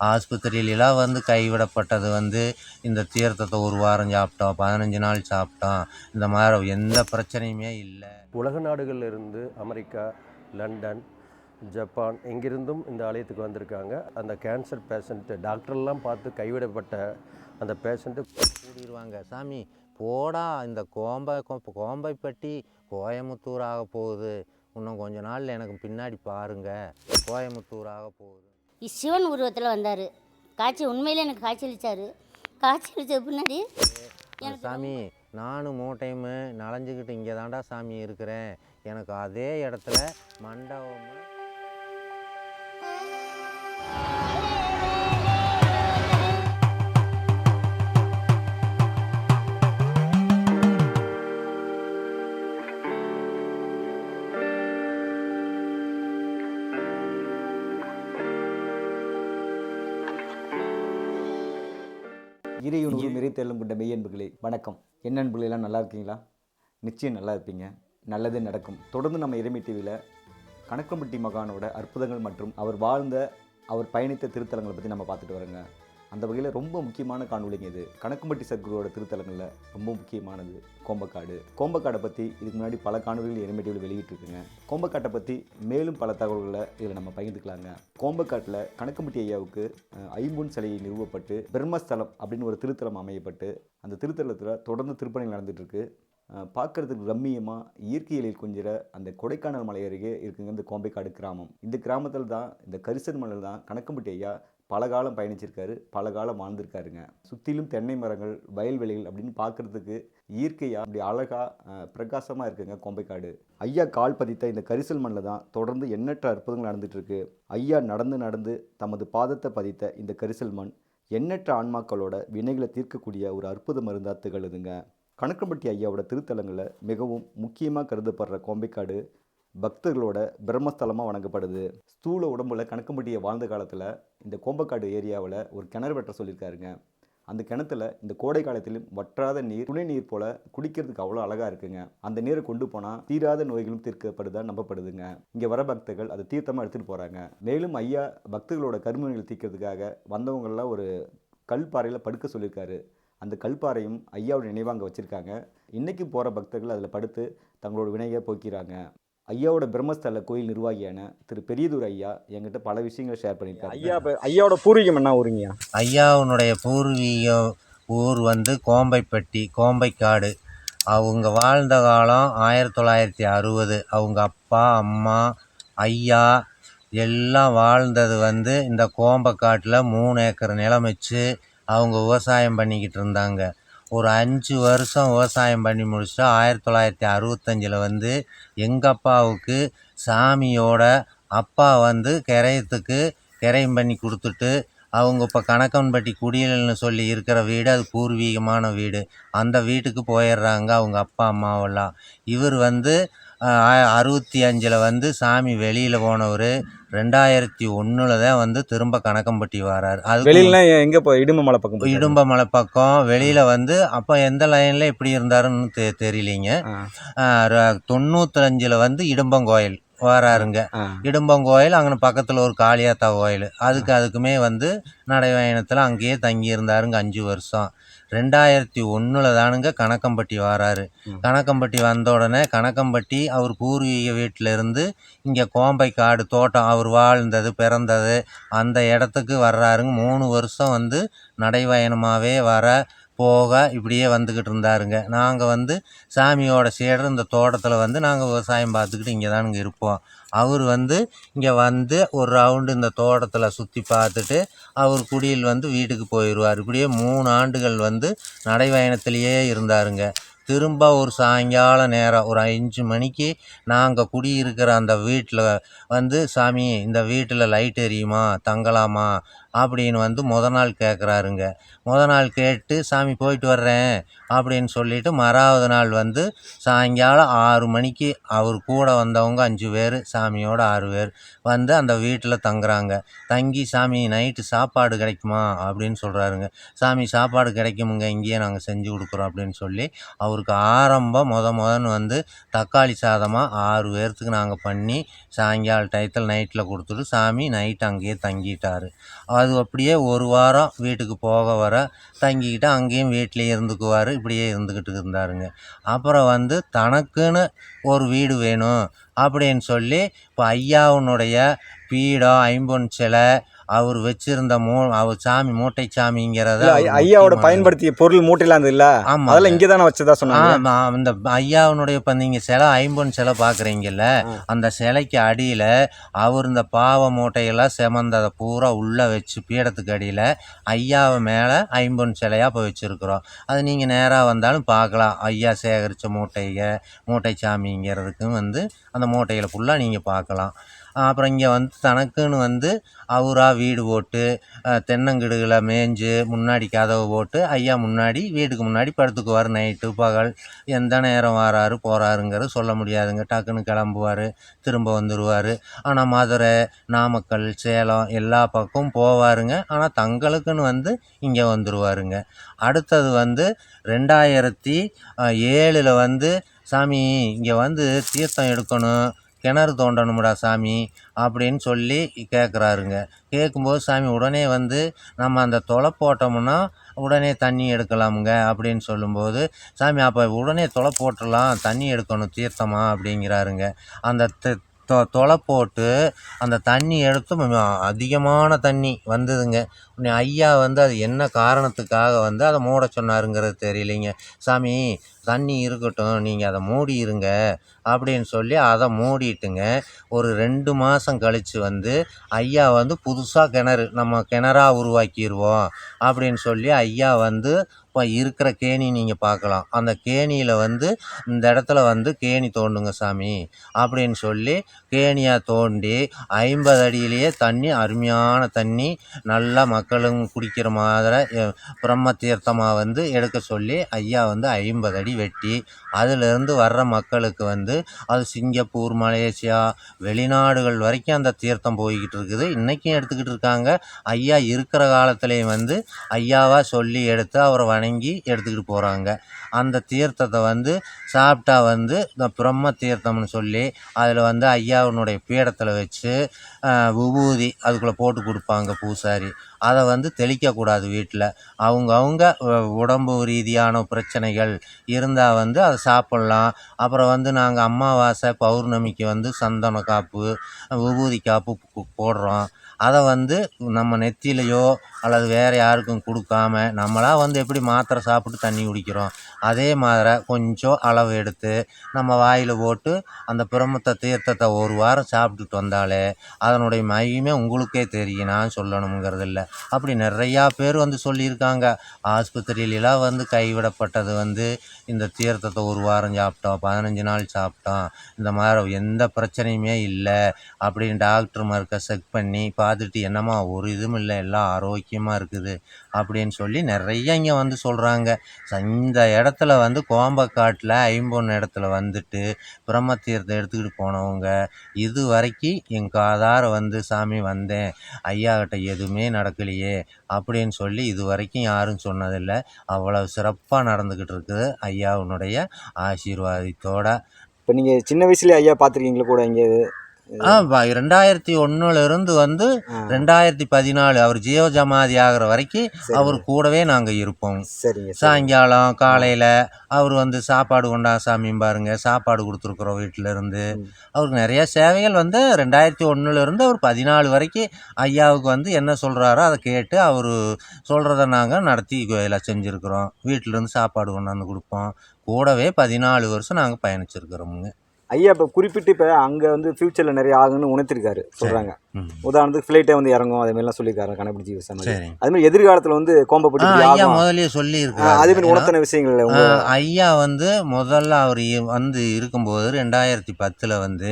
ஆஸ்பத்திரியிலலாம் வந்து கைவிடப்பட்டது வந்து இந்த தீர்த்தத்தை ஒரு வாரம் சாப்பிட்டோம் பதினஞ்சு நாள் சாப்பிட்டோம். இந்த மாதிரி எந்த பிரச்சனையுமே இல்லை. உலக நாடுகளில் இருந்து அமெரிக்கா லண்டன் ஜப்பான் எங்கிருந்தும் இந்த ஆலயத்துக்கு வந்திருக்காங்க. அந்த கேன்சர் பேஷண்ட்டு டாக்டர்லாம் பார்த்து கைவிடப்பட்ட அந்த பேஷண்ட்டு கூடிடுவாங்க சாமி போடா இந்த கோம்பை கோம்பைப்பட்டி கோயமுத்தூர் ஆக போகுது. இன்னும் கொஞ்ச நாள் எனக்கு பின்னாடி பாருங்க. கோயமுத்தூர் ஆக போகுது. சிவன் உருவத்தில் வந்தார். காட்சி உண்மையிலே எனக்கு காட்சி அளித்தார் காட்சி அளித்த பின்னாடி சாமி நானும் மூட்டையுமே நனைஞ்சுக்கிட்டு இங்கே தாண்டா சாமி இருக்கிறேன். எனக்கு அதே இடத்துல மண்டபம் இறையுணர்வு நிறைத்தெல்லும் கொண்ட மெய்யன்புகளே வணக்கம். என்ன அன்புகளே எல்லாம் நல்லா இருக்கீங்களா? நிச்சயம் நல்லா இருப்பீங்க. நல்லதே நடக்கும். தொடர்ந்து நம்ம இறைமை டிவியில் கணக்கம்பட்டி மகானோட அற்புதங்கள் மற்றும் அவர் வாழ்ந்த அவர் பயணித்த திருத்தலங்களை பற்றி நம்ம பார்த்துட்டு வரோங்க. அந்த வகையில் ரொம்ப முக்கியமான காணொலிங்க இது. கணக்கம்பட்டி சத்குருவோட திருத்தலங்களில் ரொம்ப முக்கியமானது கோம்பக்காடு. கோம்பக்காடை பற்றி இதுக்கு முன்னாடி பல காணொலிகள் இறைமை வெளியிட்டிருக்குங்க. கோம்பக்காட்டை பற்றி மேலும் பல தகவல்களை இதில் நம்ம பகிர்ந்துக்கலாங்க. கோம்பக்காட்டில் கணக்கம்பட்டி ஐயாவுக்கு ஐம்பூன் சிலையை நிறுவப்பட்டு பிரம்மஸ்தலம் அப்படின்னு ஒரு திருத்தலம் அமையப்பட்டு அந்த திருத்தலத்தில் தொடர்ந்து திருப்பணிகள் நடந்துகிட்ருக்கு பார்க்கறதுக்கு ரம்மியமாக இயற்கை கொஞ்சிற அந்த கொடைக்கானல் மலை அருகே இருக்குங்க இந்த கோம்பைக்காடு கிராமம். இந்த கிராமத்தில் தான் இந்த கரிசன் மலையில் தான் கணக்கம்பட்டி ஐயா பல காலம் பயணிச்சிருக்காரு பல காலம் வாழ்ந்திருக்காருங்க. சுற்றிலும் தென்னை மரங்கள் வயல்வெளிகள் அப்படின்னு பார்க்கறதுக்கு இயற்கையாக அப்படி அழகாக பிரகாசமாக இருக்குங்க கொம்பைக்காடு. ஐயா கால் பதித்த இந்த கரிசல் மண்ணில் தான் தொடர்ந்து எண்ணற்ற அற்புதங்கள் நடந்துகிட்ருக்கு ஐயா நடந்து நடந்து தமது பாதத்தை பதித்த இந்த கரிசல் மண் எண்ணற்ற ஆன்மாக்களோட வினைகளை தீர்க்கக்கூடிய ஒரு அற்புத மருந்தாக திகழுதுங்க. கணக்கம்பட்டி ஐயாவோட திருத்தலங்களில் மிகவும் முக்கியமாக கருதப்படுற கோம்பைக்காடு பக்தர்களோட பிரம்மஸ்தலமாக வணங்கப்படுது. ஸ்தூல உடம்புல கணக்கம்பட்டியை வாழ்ந்த காலத்தில் இந்த கோம்பக்காடு ஏரியாவில் ஒரு கிணறு வெட்ட சொல்லியிருக்காருங்க அந்த கிணத்துல இந்த கோடை காலத்திலும் வற்றாத நீர் துணை நீர் போல குடிக்கிறதுக்கு அவ்வளோ அழகாக இருக்குங்க. அந்த நீரை கொண்டு போனால் தீராத நோய்களும் தீர்க்கப்படுதா நம்பப்படுதுங்க. இங்கே வர பக்தர்கள் அதை தீர்த்தமாக எடுத்துகிட்டு போகிறாங்க மேலும் ஐயா பக்தர்களோட கருமங்களை தீர்க்கிறதுக்காக வந்தவங்கள்லாம் ஒரு கல்பாறையில் படுக்க சொல்லியிருக்காரு அந்த கல்பாறையும் ஐயாவோட நினைவாங்க வச்சுருக்காங்க. இன்றைக்கும் போகிற பக்தர்கள் அதில் படுத்து தங்களோட வினையை போக்கிறாங்க ஐயாவோட பிரம்மஸ்தல கோயில் நிர்வாகியான திரு பெரியதூர் ஐயா என்கிட்ட பல விஷயங்களை ஷேர் பண்ணியிருக்காரு. ஐயா ஐயாவோட பூர்வீகம் என்ன ஊருங்கய்யா? ஐயாவுனுடைய பூர்வீக ஊர் வந்து கோம்பைப்பட்டி கோம்பைக்காடு. அவங்க வாழ்ந்த காலம் ஆயிரத்தி தொள்ளாயிரத்தி அறுபது. அவங்க அப்பா அம்மா ஐயா எல்லாம் வாழ்ந்தது வந்து இந்த கோம்பக்காட்டில் மூணு ஏக்கர் நிலம் வச்சு அவங்க விவசாயம் பண்ணிக்கிட்டு இருந்தாங்க. ஒரு அஞ்சு வருஷம் விவசாயம் பண்ணி முடிச்சுட்டு ஆயிரத்தி தொள்ளாயிரத்தி அறுபத்தஞ்சில் வந்து எங்கள் அப்பாவுக்கு சாமியோட அப்பா வந்து கிரயத்துக்கு கிரயம் பண்ணி கொடுத்துட்டு அவங்க இப்போ கணக்கன்பட்டி குடியல்னு சொல்லி இருக்கிற வீடு அது பூர்வீகமான வீடு. அந்த வீட்டுக்கு போயிடுறாங்க அவங்க அப்பா அம்மாவெல்லாம். இவர் வந்து அறுபத்தி அஞ்சில் வந்து சாமி வெளியில் போனவர் ரெண்டாயிரத்தி ஒன்றில் தான் வந்து திரும்ப கணக்கம்பட்டி வரார். அது வெளியிலலாம் எங்கே போ இடும்பு மலை பக்கம் போயிட்டாரு. இடும்பமலை பக்கம். வெளியில் வந்து அப்போ எந்த லைனில் எப்படி இருந்தாருன்னு தெ தெரியலிங்க. தொண்ணூத்தஞ்சில் வந்து இடும்பங்கோயில் வராருங்க. இடும்பங்கோயில் அங்கே பக்கத்தில் ஒரு காளியாத்தா கோயில். அதுக்கு அதுக்குமே வந்து நடைபயணத்தில் அங்கேயே தங்கி இருந்தாருங்க அஞ்சு வருஷம். ரெண்டாயிரத்தி ஒன்றில் தானுங்க கணக்கம்பட்டி வராரு. கணக்கம்பட்டி வந்த உடனே கணக்கம்பட்டி அவர் பூர்வீக வீட்டில் இருந்து இங்கே கோம்பை காடு தோட்டம் அவர் வாழ்ந்தது பிறந்தது அந்த இடத்துக்கு வர்றாருங்க. மூணு வருஷம் வந்து நடைபயணமாகவே வர போக இப்படியே வந்துக்கிட்டு இருந்தாருங்க. நாங்கள் வந்து சாமியோட சீடர் இந்த தோட்டத்தில் வந்து நாங்கள் விவசாயம் பார்த்துக்கிட்டு இங்கே தானுங்க இருப்போம். அவர் வந்து இங்கே வந்து ஒரு ரவுண்டு இந்த தோட்டத்தில் சுற்றி பார்த்துட்டு அவர் குடியில் வந்து வீட்டுக்கு போயிடுவார் இப்படியே மூணு ஆண்டுகள் வந்து நடைபயணத்திலேயே இருந்தாருங்க. திரும்ப ஒரு சாயங்கால நேரம் ஒரு அஞ்சு மணிக்கு நாங்கள் குடியிருக்கிற அந்த வீட்டில் வந்து சாமி இந்த வீட்டில் லைட் எரியுமா? தங்கலாமா? அப்படின்னு வந்து முத நாள் கேட்குறாருங்க முத நாள் கேட்டு சாமி போயிட்டு வர்றேன். அப்படின்னு சொல்லிட்டு மறாவது நாள் வந்து சாயங்காலம் ஆறு மணிக்கு அவர் கூட வந்தவங்க அஞ்சு பேர் சாமியோட ஆறு பேர் வந்து அந்த வீட்டில் தங்குறாங்க. தங்கி சாமி நைட்டு சாப்பாடு கிடைக்குமா? அப்படின்னு சொல்கிறாருங்க சாமி சாப்பாடு கிடைக்குமுங்க இங்கேயே நாங்கள் செஞ்சு கொடுக்குறோம் அப்படின்னு சொல்லி அவர் அவருக்கு ஆரம்பம் முத முதன்னு வந்து தக்காளி சாதமாக ஆறு பேர்த்துக்கு நாங்கள் பண்ணி சாயங்கால டயத்தில் நைட்டில் கொடுத்துட்டு சாமி நைட் அங்கேயே தங்கிட்டார். அது அப்படியே ஒரு வாரம் வீட்டுக்கு போக வர தங்கிக்கிட்டு அங்கேயும் வீட்டிலே இருந்துக்குவார் இப்படியே இருந்துக்கிட்டு இருந்தாருங்க. அப்புறம் வந்து தனக்குன்னு ஒரு வீடு வேணும் அப்படின்னு சொல்லி இப்போ ஐயாவுனுடைய பீடம் ஐம்பொன் சிலை அவர் வச்சிருந்த மூ அவர் சாமி மூட்டை சாமிங்கிறத ஐயாவோட. பயன்படுத்திய பொருள் மூட்டையில இருந்தது இல்ல ஆமாங்க. அதெல்லாம் இங்கே தானே வச்சதா சொன்னாங்க ஆமா அந்த ஐயாவுனுடைய இப்போ நீங்கள் சிலை ஐம்பொன் சிலை பார்க்குறீங்கல்ல. அந்த சிலைக்கு அடியில் அவர் இந்த பாவ மூட்டையெல்லாம் செமந்ததை பூரா உள்ளே வச்சு பீடத்துக்கு அடியில் ஐயாவை மேலே ஐம்பொன் சிலையாக இப்போ வச்சுருக்குறோம் அது நீங்கள் நேராக வந்தாலும் பார்க்கலாம் ஐயா சேகரித்த மூட்டைக மூட்டை சாமிங்கிறதுக்கும் வந்து அந்த மூட்டைகளை ஃபுல்லாக நீங்கள் பார்க்கலாம் அப்புறம் இங்கே வந்து தனக்குன்னு வந்து அவராக வீடு போட்டு தென்னங்கிடுகளை மேய்ஞ்சு முன்னாடி கதவை போட்டு ஐயா முன்னாடி வீட்டுக்கு முன்னாடி படுத்துக்குவார் நைட்டு பகல் எந்த நேரம் வராரு போகிறாருங்கிறது சொல்ல முடியாதுங்க. டக்குன்னு கிளம்புவார் திரும்ப வந்துடுவார் ஆனால் மதுரை நாமக்கல் சேலம் எல்லா பக்கமும் போவாருங்க. ஆனால் தங்களுக்குன்னு வந்து இங்கே வந்துடுவாருங்க அடுத்தது வந்து ரெண்டாயிரத்தி ஏழில் வந்து சாமி இங்கே வந்து தீர்த்தம் எடுக்கணும். கிணறு தோண்டணும்டா சாமி அப்படின்னு சொல்லி கேட்குறாருங்க கேட்கும்போது சாமி உடனே வந்து நம்ம அந்த தொலை போட்டோம்னா உடனே தண்ணி எடுக்கலாமுங்க அப்படின்னு சொல்லும்போது சாமி அப்போ உடனே தொலை போட்டுடலாம் தண்ணி எடுக்கணும் தீர்த்தமா? அப்படிங்கிறாருங்க. அந்த தொ தொலை போட்டு அந்த தண்ணி எடுத்து அதிகமான தண்ணி வந்ததுங்க. உடனே ஐயா வந்து அது என்ன காரணத்துக்காக வந்து அதை மூட சொன்னாருங்கிறது தெரியலைங்க. சாமி தண்ணி இருக்கட்டும் நீங்கள் அதை மூடி இருங்க அப்படின்னு சொல்லி அதை மூடிட்டுங்க. ஒரு ரெண்டு மாதம் கழித்து வந்து ஐயா வந்து புதுசாக கிணறு நம்ம கிணறாக உருவாக்கிடுவோம் அப்படின்னு சொல்லி ஐயா வந்து இப்போ இருக்கிற கேணி நீங்கள் பார்க்கலாம். அந்த கேணியில் வந்து இந்த இடத்துல வந்து கேணி தோண்டுங்க சாமி. அப்படின்னு சொல்லி கேணியாக தோண்டி ஐம்பது அடியிலேயே தண்ணி அருமையான தண்ணி நல்லா மக்களும் குடிக்கிற மாதிரி பிரம்ம தீர்த்தமாக வந்து எடுக்க சொல்லி ஐயா வந்து ஐம்பது அடி வெட்டி அதிலிருந்து வர்ற மக்களுக்கு வந்து அது சிங்கப்பூர் மலேசியா வெளிநாடுகள் வரைக்கும் அந்த தீர்த்தம் போய்கிட்டு இருக்குது. இன்றைக்கும் எடுத்துக்கிட்டு இருக்காங்க. ஐயா இருக்கிற காலத்துலேயும் வந்து ஐயாவாக சொல்லி எடுத்து அவரை வணங்கி எடுத்துக்கிட்டு போகிறாங்க அந்த தீர்த்தத்தை வந்து சாப்பிட்டா வந்து இந்த பிரம்ம தீர்த்தம்னு சொல்லி அதில் வந்து ஐயாவினுடைய பீடத்தில் வச்சு விபூதி அதுக்குள்ளே போட்டு கொடுப்பாங்க பூசாரி. அதை வந்து தெளிக்கக்கூடாது வீட்டில் அவங்கவுங்க உடம்பு ரீதியான பிரச்சனைகள் இருந்தால் வந்து அதை சாப்பிட்லாம். அப்புறம் வந்து நாங்கள் அமாவாசை பௌர்ணமிக்கு வந்து சந்தன காப்பு விபூதி காப்பு போடுறோம். அதை வந்து நம்ம நெத்திலையோ அல்லது வேறு யாருக்கும் கொடுக்காம நம்மளாக வந்து எப்படி மாத்திரை சாப்பிட்டு தண்ணி குடிக்கிறோம்? அதே மாதிரி கொஞ்சம் அளவு எடுத்து நம்ம வாயில் போட்டு அந்த பிரம்மத்த தீர்த்தத்தை ஒரு வாரம் சாப்பிட்டுட்டு வந்தாலே அதனுடைய மகிமை உங்களுக்கே தெரியும். நான் சொல்லணுங்கிறது இல்லை. அப்படி நிறையா பேர் வந்து சொல்லியிருக்காங்க. ஆஸ்பத்திரியிலலாம் வந்து கைவிடப்பட்டது வந்து இந்த தீர்த்தத்தை ஒரு வாரம் சாப்பிட்டோம் பதினஞ்சு நாள் சாப்பிட்டோம். இந்த மாதிரி எந்த பிரச்சனையுமே இல்லை. அப்படின்னு டாக்டர் மருக்க செக் பண்ணி பா பார்த்துட்டு என்னம்மா ஒரு இதுவும் இல்லை எல்லாம் ஆரோக்கியமாக இருக்குது அப்படின்னு சொல்லி நிறைய இங்கே வந்து சொல்கிறாங்க இந்த இடத்துல வந்து கோம்பக்காட்டில் ஐம்பொன் இடத்துல வந்துட்டு பிரம்ம தீர்த்தம் எடுத்துக்கிட்டு போனவங்க இது வரைக்கும் என் காதார வந்து சாமி வந்தேன். ஐயா கிட்ட எதுவுமே நடக்கலையே அப்படின்னு சொல்லி இது வரைக்கும் யாரும் சொன்னதில்லை. அவ்வளோ சிறப்பாக நடந்துக்கிட்டு இருக்குது ஐயாவுனுடைய ஆசீர்வாதத்தோட. இப்போ நீங்கள் சின்ன வயசுலேயே ஐயா பார்த்துருக்கீங்களா கூட இங்கே ஆ ப- ரெண்டாயிரத்தி ஒண்ணுல இருந்து வந்து ரெண்டாயிரத்தி பதினாலு அவர் ஜீவஜமாதி ஆகிற வரைக்கும் அவர் கூடவே நாங்கள் இருப்போம். சாயங்காலம் காலையில் அவர் வந்து சாப்பாடு கொண்டா சாமியும் பாருங்க சாப்பாடு கொடுத்துருக்குறோம் வீட்டில் இருந்து அவருக்கு நிறைய சேவைகள் வந்து ரெண்டாயிரத்தி ஒண்ணுல இருந்து அவர் பதினாலு வரைக்கும் ஐயாவுக்கு வந்து என்ன சொல்கிறாரோ அதை கேட்டு அவர் சொல்கிறத நாங்கள் நடத்தி எல்லாம் செஞ்சுருக்குறோம். வீட்டிலேருந்து சாப்பாடு கொண்டாந்து கொடுப்போம். கூடவே பதினாலு வருஷம் நாங்கள் பயணிச்சிருக்கிறோமுங்க. ஐயா இப்போ குறிப்பிட்டு இப்போ அங்கே வந்து ஃபியூச்சரில் நிறைய ஆகுன்னு உணர்த்திருக்காரு. சொல்கிறாங்க உதாரணத்துக்கு ஃப்ளைட்டே வந்து இறங்கும் அதே மாதிரிலாம் சொல்லியிருக்காரு கண்டுபிடிச்சி விஷயம் அது மாதிரி எதிர்காலத்தில் வந்து கோம்பப்பட்டு ஐயா ஆகும்? முதல்லயே சொல்லி ஆ, அதே மாதிரி உணர்த்தின விஷயங்கள் ஐயா வந்து முதல்ல அவர் வந்து இருக்கும்போது ரெண்டாயிரத்தி பத்தில் வந்து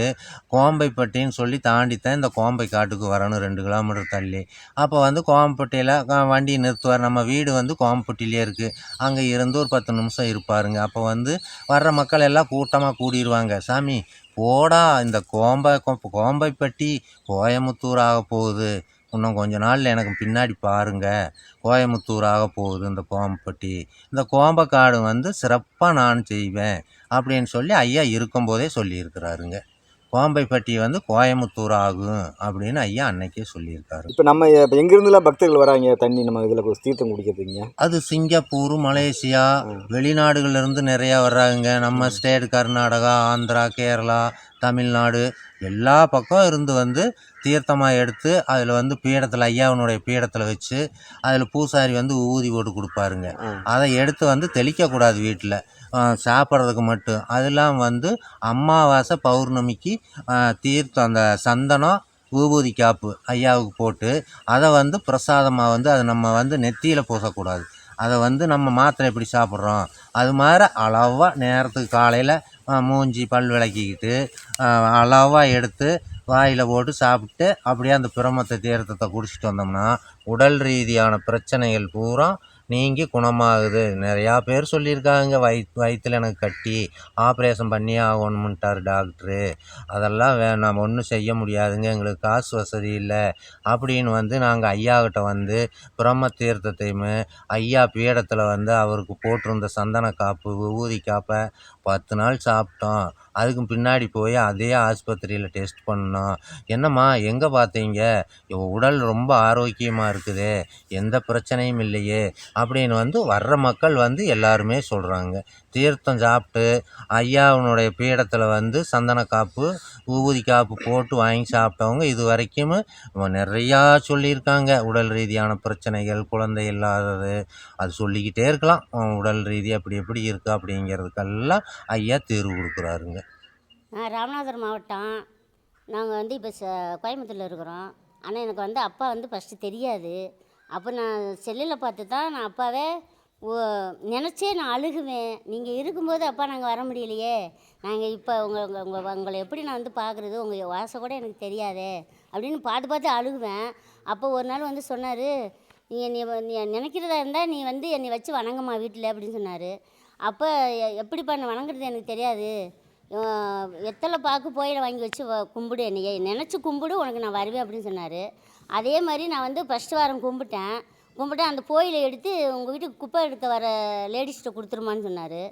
கோம்பைப்பட்டின்னு சொல்லி தாண்டித்தான் இந்த கோம்பை காட்டுக்கு வரணும் ரெண்டு கிலோமீட்டர் தள்ளி. அப்போ வந்து கோம்பப்பட்டியில் வண்டி நிறுத்துவார். நம்ம வீடு வந்து கோம்பப்பட்டிலே இருக்குது அங்கே இருந்து ஒரு பத்து நிமிஷம் இருப்பாருங்க. அப்போ வந்து வர்ற மக்கள் எல்லாம் கூட்டமாக கூடிடுவாங்க சாமி போடா இந்த கோம்பை கோ- கோம்பைப்பட்டி கோயமுத்தூர் ஆக போகுது. இன்னும் கொஞ்ச நாளில் எனக்கு பின்னாடி பாருங்க. ஆக போகுது இந்த கோம்பப்பட்டி. இந்த கோம்பக்காடு வந்து சிறப்பாக நான் செய்வேன் அப்படின்னு சொல்லி ஐயா இருக்கும்போதே சொல்லியிருக்கிறாருங்க. கோம்பைப்பட்டி வந்து கோயமுத்தூர் ஆகும் அப்படின்னு ஐயா அன்னைக்கே சொல்லியிருக்காரு. இப்போ நம்ம இப்போ எங்கேருந்துலாம் பக்தர்கள் வராங்க? தண்ணி நம்ம இதில் தீர்த்தம் குடிக்கிறதுங்க அது சிங்கப்பூர் மலேசியா வெளிநாடுகள்ல இருந்து நிறையா வர்றாங்க நம்ம ஸ்டேட் கர்நாடகா ஆந்திரா கேரளா தமிழ்நாடு எல்லா பக்கம் இருந்து வந்து தீர்த்தமாக எடுத்து அதில் வந்து பீடத்தில் ஐயாவினுடைய பீடத்தில் வச்சு அதில் பூசாரி வந்து ஊதி போட்டு கொடுப்பாருங்க. அதை எடுத்து வந்து தெளிக்கக்கூடாது வீட்டில் சாப்பிட்றதுக்கு மட்டும். அதெல்லாம் வந்து அமாவாசை பௌர்ணமிக்கு தீர்த்தம் அந்த சந்தனம் விபூதி காப்பு ஐயாவுக்கு போட்டு அதை வந்து பிரசாதமாக வந்து அதை நம்ம வந்து நெத்தியில் பூசக்கூடாது. அதை வந்து நம்ம மாத்திரை எப்படி சாப்பிட்றோம்? அது மாதிரி அளவாக நேரத்துக்கு காலையில் மூஞ்சி பல் விளக்கிக்கிட்டு அளவாக எடுத்து வாயில் போட்டு சாப்பிட்டு அப்படியே அந்த பிரமத்தை தீர்த்தத்தை குடிச்சிட்டு வந்தோம்னா உடல் ரீதியான பிரச்சனைகள் பூரா நீங்கி குணமாகுது. நிறையா பேர் சொல்லியிருக்காங்க வயிற்று வயிற்றில் எனக்கு கட்டி ஆப்ரேஷன் பண்ணியே ஆகணும்ட்டார் டாக்டரு. அதெல்லாம் வேணாம் ஒன்றும் செய்ய முடியாதுங்க. எங்களுக்கு காசு வசதி இல்லை. அப்படின்னு வந்து நாங்கள் ஐயாக்கிட்ட வந்து பிரம்ம தீர்த்தத்தையுமே ஐயா பீடத்தில் வந்து அவருக்கு போட்டிருந்த சந்தன காப்பு விபூதி காப்பை பத்து நாள் சாப்பிட்டோம். அதுக்கும் பின்னாடி போய் அதே ஆஸ்பத்திரியில் டெஸ்ட் பண்ணோம் என்னம்மா எங்கே பார்த்தீங்க உடல் ரொம்ப ஆரோக்கியமாக இருக்குது. எந்த பிரச்சனையும் இல்லையே. அப்படின்னு வந்து வர்ற மக்கள் வந்து எல்லாருமே சொல்கிறாங்க தீர்த்தம் சாப்பிட்டு ஐயாவுனுடைய பீடத்தில் வந்து சந்தன காப்பு ஊதி காப்பு போட்டு வாங்கி சாப்பிட்டவங்க இது வரைக்கும் நிறையா சொல்லியிருக்காங்க. உடல் ரீதியான பிரச்சனைகள் குழந்தை இல்லாதது. அது சொல்லிக்கிட்டே இருக்கலாம். உடல் ரீதி அப்படி எப்படி இருக்குது அப்படிங்கிறதுக்கெல்லாம் ஐயா தீர்வு கொடுக்குறாருங்க. ராமநாதபுரம் மாவட்டம். நாங்கள் வந்து இப்போ ச கோயம்புத்தூரில் இருக்கிறோம். ஆனால் எனக்கு வந்து அப்பா வந்து ஃபஸ்ட்டு தெரியாது. அப்போ நான் செல்லில் பார்த்து தான் நான் அப்பாவே ஓ நினச்சே நான் அழுகுவேன். நீங்கள் இருக்கும்போது அப்பா நாங்கள் வர முடியலையே. நாங்கள் இப்போ உங்கள் உங்கள் உங்கள் உங்களை எப்படி நான் வந்து பார்க்குறது உங்கள் வாசை கூட எனக்கு தெரியாதே. அப்படின்னு பார்த்து பார்த்து அழுகுவேன். அப்போ ஒரு நாள் வந்து சொன்னார் நீ நீ நினைக்கிறதா இருந்தால் நீ வந்து என்னை வச்சு வணங்கம்மா வீட்டில் அப்படின்னு சொன்னார். அப்போ எ- எப்படி பண்ண வணங்குறது எனக்கு தெரியாது. எத்தனை வெத்தலை பாக்கு போயில வாங்கி வச்சு கும்பிடு என்னையே. நினச்சி கும்பிடு உனக்கு நான் வருவேன் அப்படின்னு சொன்னார். அதே மாதிரி நான் வந்து ஃபஸ்ட்டு வாரம் கும்பிட்டேன். கும்பிட்டு அந்த போயில எடுத்து உங்கள் வீட்டுக்கு குப்பை எடுக்க வர லேடிஸ்கிட்ட கொடுத்துருமான்னு சொன்னார்.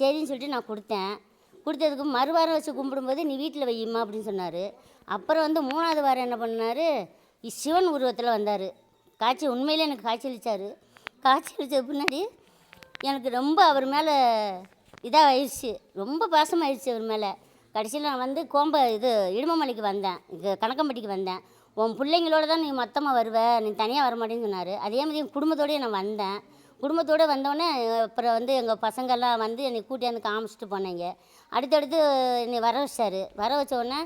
சரின்னு சொல்லிட்டு நான் கொடுத்தேன். கொடுத்ததுக்கு மறுவாரம் வச்சு கும்பிடும்போது நீ வீட்டில் வையுமா அப்படின்னு சொன்னார். அப்புறம் வந்து மூணாவது வாரம் என்ன பண்ணார்? சிவன் உருவத்தில் வந்தார். காய்ச்சி உண்மையிலே எனக்கு காய்ச்சலிச்சார் காய்ச்சலிச்சது அளித்த பின்னாடி எனக்கு ரொம்ப அவர் மேலே இதாக ஆயிடுச்சு ரொம்ப பாசமாயிடுச்சு அவர் மேலே. கடைசியில் நான் வந்து கோம்ப இது இடுமமலைக்கு வந்தேன். இங்கே கணக்கம்பட்டிக்கு வந்தேன். உன் பிள்ளைங்களோட தான் நீ மொத்தமாக வருவ. நீ தனியாக வர மாட்டேன்னு சொன்னார். அதே மாதிரி என் குடும்பத்தோடய நான் வந்தேன். குடும்பத்தோடு வந்தோடனே அப்புறம் வந்து எங்கள் பசங்கள்லாம் வந்து என்னை கூட்டியாந்து காமிச்சிட்டு போனாங்க. அடுத்தடுத்து என்னை வர வச்சாரு. வர வச்ச உடனே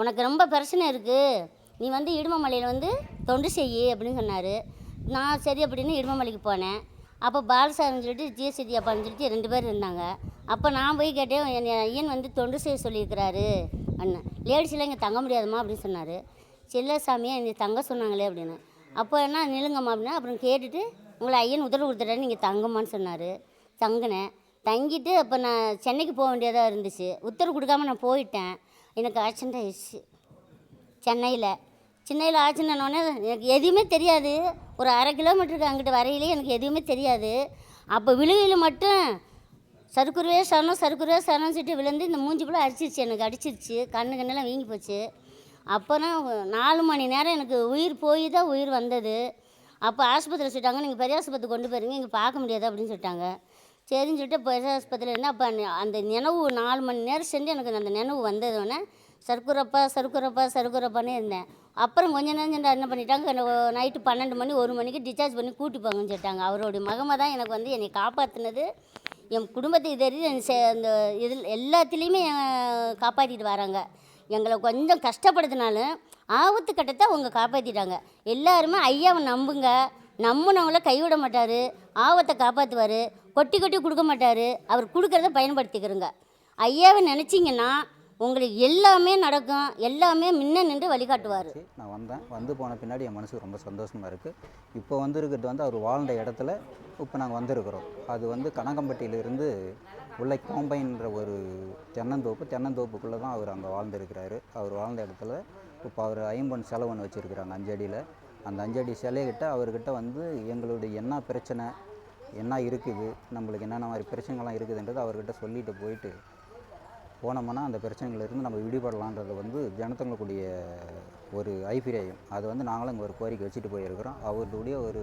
உனக்கு ரொம்ப பிரச்சனை இருக்குது நீ வந்து இடுமமலையில் வந்து தொண்டு செய் அப்படின்னு சொன்னார். நான் சரி அப்படின்னு இடுமமலைக்கு போனேன். அப்போ பாலசாரின்னு சொல்லிட்டு ஜிஎஸ்டி அப்பான்னு சொல்லிட்டு ரெண்டு பேர் இருந்தாங்க. அப்போ நான் போய் கேட்டேன் என்னை ஐயன் வந்து தொண்டு செய்ய சொல்லியிருக்கிறாரு அண்ணன் லேடிஸ்லாம் இங்கே தங்க முடியாதுமா அப்படின்னு சொன்னார். செல்லசாமியை என்னை தங்க சொன்னாங்களே அப்படின்னு. அப்போ என்ன நிலுங்கம்மா அப்படின்னா அப்புறம் கேட்டுட்டு உங்களை ஐயன் உத்தரவு கொடுத்துட்டாரு நீங்கள் தங்கம்மான்னு சொன்னார். தங்கினேன். தங்கிட்டு அப்போ நான் சென்னைக்கு போக வேண்டியதாக இருந்துச்சு. உத்தரவு கொடுக்காம நான் போயிட்டேன். எனக்கு ஆக்சிடென்ட் ஆயிடுச்சு. சென்னையில். சென்னையில் ஆச்சுன்னொடனே எனக்கு எதுவுமே தெரியாது. ஒரு அரை கிலோமீட்டருக்கு அங்கிட்ட வரையிலே எனக்கு எதுவுமே தெரியாது. அப்போ விழுகையில் மட்டும் சருக்குருவே சரணம் சருக்குருவே சரணம் சொல்லிட்டு விழுந்து இந்த மூஞ்சி ஃபுல்லாக அடிச்சிருச்சு எனக்கு அடிச்சிருச்சு. கண்ணு கண்ணெல்லாம் வீங்கி போச்சு. அப்போனா நாலு மணி நேரம் எனக்கு உயிர் போய் தான் உயிர் வந்தது. அப்போ ஆஸ்பத்திரியில் சொல்லிட்டாங்க நீங்கள் பெரிய ஆஸ்பத்திரி கொண்டு போயிருங்க இங்கே பார்க்க முடியாது அப்படின்னு சொல்லிட்டாங்க. சரின்னு சொல்லிட்டு பெரிய ஆஸ்பத்திரியில் இருந்தால் அப்போ அந்த- அந்த நினைவு நாலு மணி நேரம் சென்று எனக்கு அந்த நினைவு வந்ததுன்னே சர்க்குரப்பா சர்க்குரப்பா சர்க்குரப்பான்னு இருந்தேன். அப்புறம் கொஞ்ச நேரம் என்ன பண்ணிட்டாங்க? நைட்டு பன்னெண்டு மணி ஒரு மணிக்கு டிஸ்சார்ஜ் பண்ணி கூட்டி போங்கன்னு சொல்லிட்டாங்க. அவருடைய மகமாக தான் எனக்கு வந்து என்னை காப்பாற்றினது என் குடும்பத்தை தெரிஞ்சு என் அந்த இதில் எல்லாத்துலேயுமே காப்பாற்றிட்டு வராங்க. எங்களை கொஞ்சம் கஷ்டப்படுத்தினாலும் ஆபத்து கட்டத்தை அவங்க காப்பாற்றிட்டாங்க எல்லாருமே ஐயாவை நம்புங்க. நம்பினவங்கள கைவிட மாட்டார். ஆபத்தை காப்பாற்றுவார் கொட்டி கொட்டி கொடுக்க மாட்டார். அவர் கொடுக்குறத பயன்படுத்திக்கிறோங்க. ஐயாவை நினச்சிங்கன்னா உங்களுக்கு எல்லாமே நடக்கும் எல்லாமே முன்ன நின்று வழிகாட்டுவார். நான் வந்தேன். வந்து போன பின்னாடி என் மனசுக்கு ரொம்ப சந்தோஷமாக இருக்குது இப்போ வந்திருக்கிறது வந்து அவர் வாழ்ந்த இடத்துல இப்போ நாங்கள் வந்திருக்கிறோம். அது வந்து கனகம்பட்டியிலிருந்து உள்ள கோம்பைன்ற ஒரு தென்னந்தோப்பு தென்னந்தோப்புக்குள்ளே தான் அவர் அங்கே வாழ்ந்துருக்கிறாரு. அவர் வாழ்ந்த இடத்துல இப்போ அவர் ஐம்பொன் ஒன்று வச்சுருக்கிறாங்க அஞ்சடியில். அந்த அஞ்சடி சிலைகிட்ட அவர்கிட்ட வந்து எங்களுடைய என்ன பிரச்சனை என்ன இருக்குது நம்மளுக்கு என்னென்ன மாதிரி பிரச்சனைகள்லாம் இருக்குதுன்றது அவர்கிட்ட சொல்லிட்டு போயிட்டு போனோம்னா அந்த பிரச்சனைகளிலிருந்து நம்ம விடுபடலான்றது வந்து ஜனத்தங்களுடைய ஒரு ஐபிரியம். அது வந்து நாங்களும் இங்கே ஒரு கோரிக்கை வச்சுட்டு போயிருக்கிறோம். அவருடைய ஒரு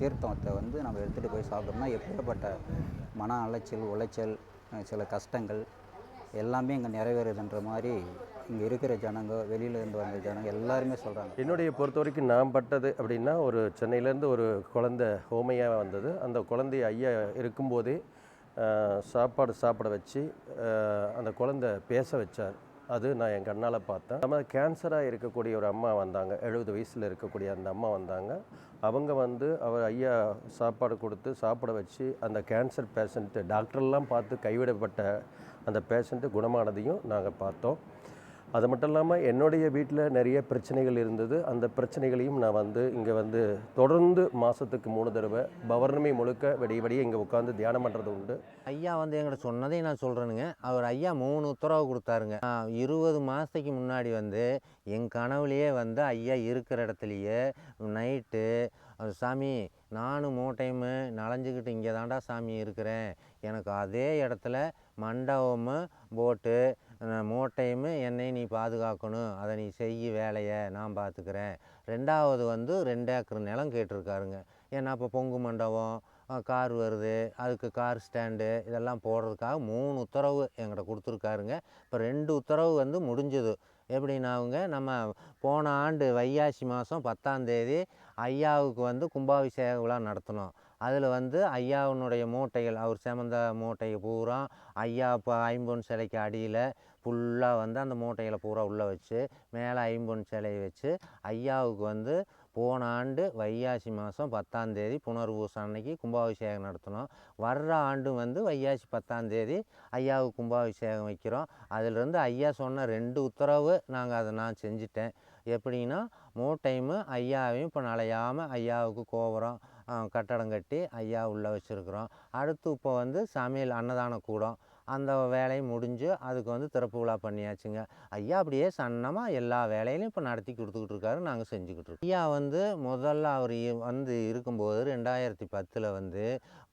தீர்த்தத்தை வந்து நம்ம எடுத்துகிட்டு போய் சாப்பிட்டோம்னா எப்பேற்பட்ட மன அலைச்சல் உளைச்சல் சில கஷ்டங்கள் எல்லாமே இங்கே நிறைவேறுதுன்ற மாதிரி இங்கே இருக்கிற ஜனங்க வெளியில இருந்து வந்த ஜனங்க எல்லாருமே சொல்கிறாங்க என்னுடைய பொறுத்த வரைக்கும் நான் பட்டது அப்படின்னா ஒரு சென்னையிலேருந்து ஒரு குழந்தை ஹோமையாக வந்தது. அந்த குழந்தை ஐயா இருக்கும்போதே சாப்பாடு சாப்பிட வச்சு அந்த குழந்தை பேச வச்சார். அது நான் என் கண்ணால் பார்த்தேன். நம்ம கேன்சராக இருக்கக்கூடிய ஒரு அம்மா வந்தாங்க. எழுபது வயசில் இருக்கக்கூடிய அந்த அம்மா வந்தாங்க. அவங்க வந்து அவர் ஐயா சாப்பாடு கொடுத்து சாப்பிட வச்சு அந்த கேன்சர் பேஷண்ட்டு டாக்டர்லாம் பார்த்து கைவிடப்பட்ட அந்த பேஷண்ட்டு குணமானதையும் நாங்கள் பார்த்தோம். அது மட்டும் இல்லாமல் என்னுடைய வீட்டில் நிறைய பிரச்சனைகள் இருந்தது. அந்த பிரச்சனைகளையும் நான் வந்து இங்கே வந்து தொடர்ந்து மாதத்துக்கு மூணு தடவை பௌர்ணமி முழுக்க விடிய வெடியே இங்கே உட்காந்து தியானம் பண்ணுறது உண்டு. ஐயா வந்து எங்கிட்ட சொன்னதை நான் சொல்கிறேனுங்க அவர் ஐயா மூணு உத்தரவு கொடுத்தாருங்க. இருபது மாதத்துக்கு முன்னாடி வந்து என் கனவுலையே வந்து ஐயா இருக்கிற இடத்துலையே நைட்டு சாமி நானும் மூணு டைமு நனைஞ்சிக்கிட்டு இங்கே தாண்டா சாமி இருக்கிறேன். எனக்கு அதே இடத்துல மண்டபமும் போட்டு மூட்டையும் என்னை நீ பாதுகாக்கணும். அதை நீ செய்ய வேலையை நான் பார்த்துக்கிறேன் ரெண்டாவது வந்து ரெண்டு ஏக்கர் நிலம் கேட்டிருக்காருங்க. ஏன்னா இப்போ பொங்கு மண்டபம் கார் வருது. அதுக்கு கார் ஸ்டாண்டு இதெல்லாம் போடுறதுக்காக மூணு உத்தரவு எங்கிட்ட கொடுத்துருக்காருங்க. இப்போ ரெண்டு உத்தரவு வந்து முடிஞ்சது. எப்படின்னாவுங்க நம்ம போன ஆண்டு வைகாசி மாதம் பத்தாந்தேதி ஐயாவுக்கு வந்து கும்பாபிஷேக விழா நடத்தினோம். அதில் வந்து ஐயாவினுடைய மூட்டைகள் அவர் சேமந்த மூட்டையை பூரா ஐயா இப்போ ஐம்பொன் சிலைக்கு அடியில் ஃபுல்லாக வந்து அந்த மூட்டைகளை பூரா உள்ளே வச்சு மேலே ஐம்பொன் சிலையை வச்சு ஐயாவுக்கு வந்து போன ஆண்டு வைகாசி மாதம் பத்தாந்தேதி புனர்பூசம் அன்னைக்கு கும்பாபிஷேகம் நடத்தினோம். வர்ற ஆண்டு வந்து வைகாசி பத்தாந்தேதி ஐயாவுக்கு கும்பாபிஷேகம் வைக்கிறோம். அதிலிருந்து ஐயா சொன்ன ரெண்டு உத்தரவு நாங்கள் அதை நான் செஞ்சிட்டேன். எப்படின்னா மூட்டையும் ஐயாவையும் இப்போ நலையாமல் ஐயாவுக்கு கோபுரம் கட்டடம் கட்டி ஐயா உள்ளே வச்சுருக்குறோம். அடுத்து இப்போ வந்து சமையல் அன்னதான கூடம் அந்த வேலையும் முடிஞ்சு அதுக்கு வந்து திறப்பு விழா பண்ணியாச்சுங்க. ஐயா அப்படியே சன்னமாக எல்லா வேலையிலையும் இப்போ நடத்தி கொடுத்துக்கிட்டு இருக்காரு நாங்கள் செஞ்சுக்கிட்டு இருக்கோம். ஐயா வந்து முதல்ல அவர் வந்து இருக்கும்போது ரெண்டாயிரத்தி பத்தில் வந்து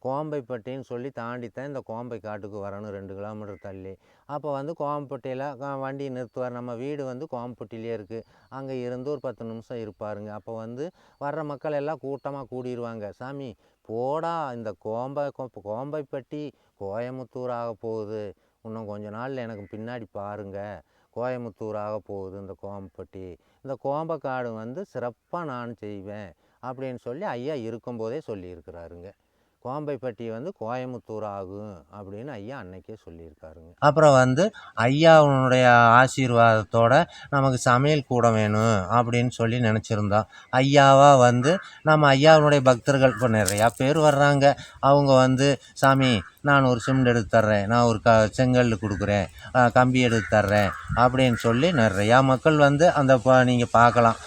கோம்பைப்பட்டின்னு சொல்லி தாண்டித்தான் இந்த கோம்பை காட்டுக்கு வரணும் ரெண்டு கிலோமீட்டர் தள்ளி. அப்போ வந்து கோம்பப்பட்டியில் வண்டி நிறுத்துவார். நம்ம வீடு வந்து கோம்பப்பட்டிலே இருக்குது அங்கே இருந்து ஒரு பத்து நிமிஷம் இருப்பாருங்க. அப்போ வந்து வர்ற மக்கள் எல்லாம் கூட்டமாக கூடிடுவாங்க சாமி போடா இந்த கோம்பை கோ- கோம்பைப்பட்டி கோயமுத்தூர் ஆக போகுது. இன்னும் கொஞ்ச நாள் எனக்கு பின்னாடி பாருங்கள் கோயமுத்தூர் ஆக போகுது இந்த கோம்பப்பட்டி. இந்த கோம்பக்காடு வந்து சிறப்பாக நான் செய்வேன் அப்படின்னு சொல்லி ஐயா இருக்கும்போதே சொல்லியிருக்கிறாருங்க. கோம்பைப்பட்டி வந்து கோயமுத்தூர் ஆகும் அப்படின்னு ஐயா அன்னைக்கே சொல்லியிருக்காருங்க. அப்புறம் வந்து ஐயாவுடைய ஆசீர்வாதத்தோட நமக்கு சமையல் கூட வேணும் அப்படின்னு சொல்லி நினச்சிருந்தோம் ஐயாவாக வந்து நம்ம ஐயாவுடைய பக்தர்கள் இப்போ நிறையா பேர் வர்றாங்க. அவங்க வந்து சாமி நான் ஒரு சிமெண்ட் எடுத்து தர்றேன். நான் ஒரு க செங்கல் கொடுக்குறேன். கம்பி எடுத்து தர்றேன். அப்படின்னு சொல்லி நிறையா மக்கள் வந்து அந்த இப்போ நீங்கள் பார்க்கலாம்.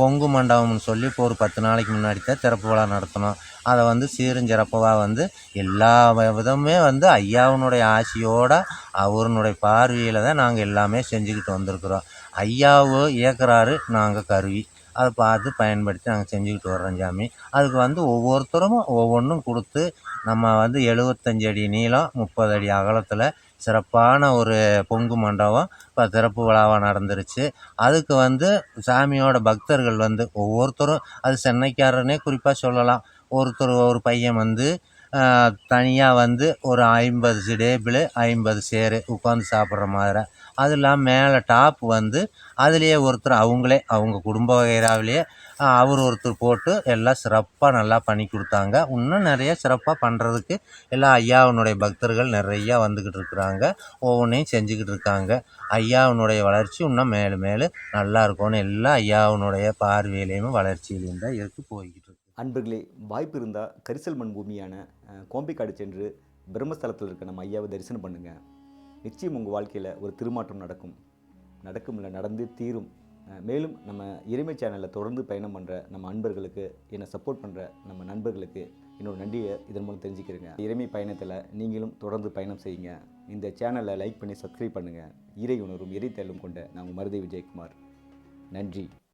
பொங்கு மண்டபம்னு சொல்லி இப்போ ஒரு பத்து நாளைக்கு முன்னாடி தான் திறப்பு விழா நடத்தணும். அதை வந்து சீருஞ்சிறப்பாக வந்து எல்லா விதமுமே வந்து ஐயாவினுடைய ஆசியோடு அவருனுடைய பார்வையில் தான் நாங்கள் எல்லாமே செஞ்சுக்கிட்டு வந்திருக்கிறோம். ஐயாவோ இயக்குறாரு நாங்கள் கருவி. அதை பார்த்து பயன்படுத்தி நாங்கள் செஞ்சுக்கிட்டு வர்றோம் சாமி. அதுக்கு வந்து ஒவ்வொருத்தரும் ஒவ்வொன்றும் கொடுத்து நம்ம வந்து எழுபத்தஞ்சு அடி நீளம் முப்பது அடி அகலத்தில் சிறப்பான ஒரு பொங்கு மண்டபம் இப்போ திறப்பு விழாவாக நடந்துருச்சு. அதுக்கு வந்து சாமியோட பக்தர்கள் வந்து ஒவ்வொருத்தரும் அது சென்னைக்காரனே குறிப்பாக சொல்லலாம். ஒருத்தர் ஒரு பையன் வந்து தனியாக வந்து ஒரு ஐம்பது டேபிள் ஐம்பது சேரு உட்காந்து சாப்பிட்ற மாதிரி. அது இல்லாமல் மேலே டாப் வந்து அதுலேயே ஒருத்தர் அவங்களே அவங்க குடும்ப வகைராவிலேயே அவர் ஒருத்தர் போட்டு எல்லாம் சிறப்பாக நல்லா பண்ணி கொடுத்தாங்க. இன்னும் நிறைய சிறப்பாக பண்ணுறதுக்கு எல்லா ஐயாவினுடைய பக்தர்கள் நிறையா வந்துக்கிட்டு இருக்கிறாங்க. ஒவ்வொன்றையும் செஞ்சுக்கிட்டு இருக்காங்க. ஐயாவினுடைய வளர்ச்சி இன்னும் மேலும் மேலும் நல்லா இருக்கும்னு எல்லா ஐயாவினுடைய பார்வையிலையும் வளர்ச்சியிலையும் தான் இருக்கு போய்கிட்டு அன்பர்களே வாய்ப்பு இருந்தால் கரிசல் மண் பூமியான கோம்பிக்காடு கோம்பைக்காடு சென்று பிரம்மஸ்தலத்தில் இருக்க நம்ம ஐயாவை தரிசனம் பண்ணுங்கள் நிச்சயம் உங்கள் வாழ்க்கையில் ஒரு திருமாற்றம் நடக்கும். நடக்கும் இல்லை நடந்து தீரும். மேலும் நம்ம இறைமை சேனலில் தொடர்ந்து பயணம் பண்ணுற நம்ம அன்பர்களுக்கு என்னை சப்போர்ட் பண்ணுற நம்ம நண்பர்களுக்கு என்னோட நன்றியை இதன் மூலம் தெரிஞ்சுக்கிறேங்க. இறைமை பயணத்தில் நீங்களும் தொடர்ந்து பயணம் செய்யுங்க. இந்த சேனலை லைக் பண்ணி சப்ஸ்கிரைப் பண்ணுங்கள் இறை உணரும் இறை தேர்வும் கொண்ட நான் உங்கள் மருதை விஜயகுமார். நன்றி.